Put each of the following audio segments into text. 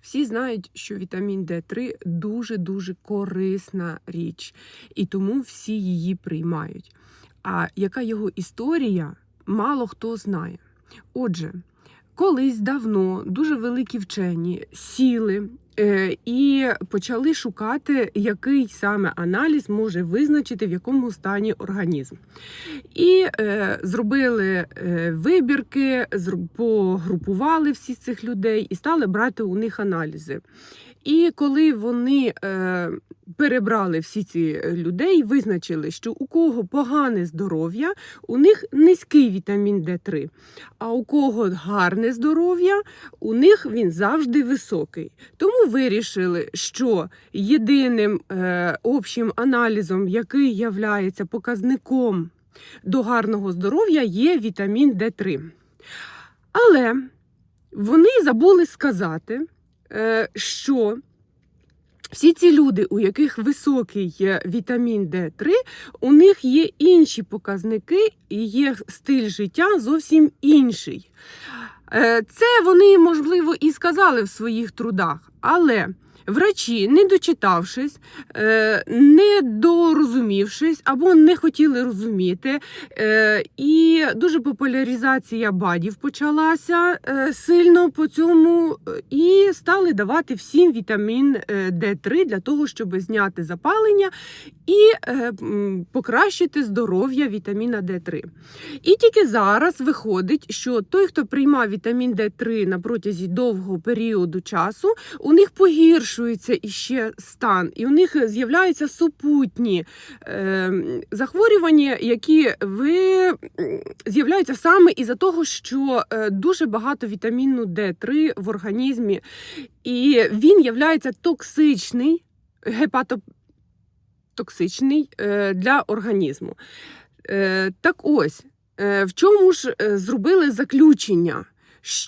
Всі знають, що вітамін Д3 дуже-дуже корисна річ, і тому всі її приймають. А яка його історія, мало хто знає. Отже, колись давно дуже великі вчені сіли і почали шукати, який саме аналіз може визначити, в якому стані організм. І е, зробили е, вибірки, погрупували всіх цих людей і стали брати у них аналізи. І коли вони е, перебрали всі ці людей, визначили, що у кого погане здоров'я, у них низький вітамін Д3, а у кого гарне здоров'я, у них він завжди високий. Тому вирішили, що єдиним е, общим аналізом, який являється показником до гарного здоров'я, є вітамін Д3. Але вони забули сказати, е, що всі ці люди, у яких високий вітамін Д3, у них є інші показники і є стиль життя зовсім інший. Е, Це вони, можливо, і сказали в своїх трудах, але врачі, не дочитавшись, е, не дорозумівшись або не хотіли розуміти, е, і дуже популяризація БАДів почалася е, сильно по цьому, і стали давати всім вітамін е, Д3 для того, щоб зняти запалення і покращити здоров'я вітаміна Д3. І тільки зараз виходить, що той, хто приймав вітамін Д3 на протязі довгого періоду часу, у них погіршується іще стан, і у них з'являються супутні е, захворювання, які ви, з'являються саме із-за того, що е, дуже багато вітаміну Д3 в організмі, і він являється токсичний, гепатотоксичний е, для організму. Е, так ось, е, в чому ж е, зробили заключення?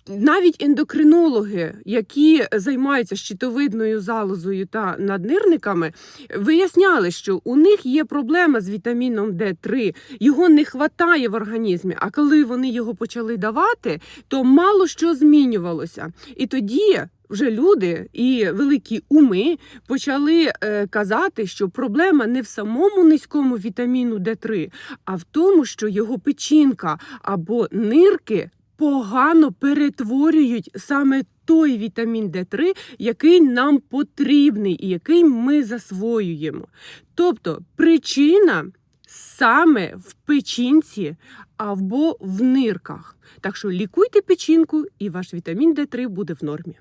Навіть ендокринологи, які займаються щитовидною залозою та наднирниками, виясняли, що у них є проблема з вітаміном Д3, його не вистачає в організмі. А коли вони його почали давати, то мало що змінювалося. І тоді вже люди і великі уми почали е, казати, що проблема не в самому низькому вітаміну Д3, а в тому, що його печінка або нирки погано перетворюють саме той вітамін Д3, який нам потрібний і який ми засвоюємо. Тобто причина саме в печінці або в нирках. Так що лікуйте печінку, і ваш вітамін Д3 буде в нормі.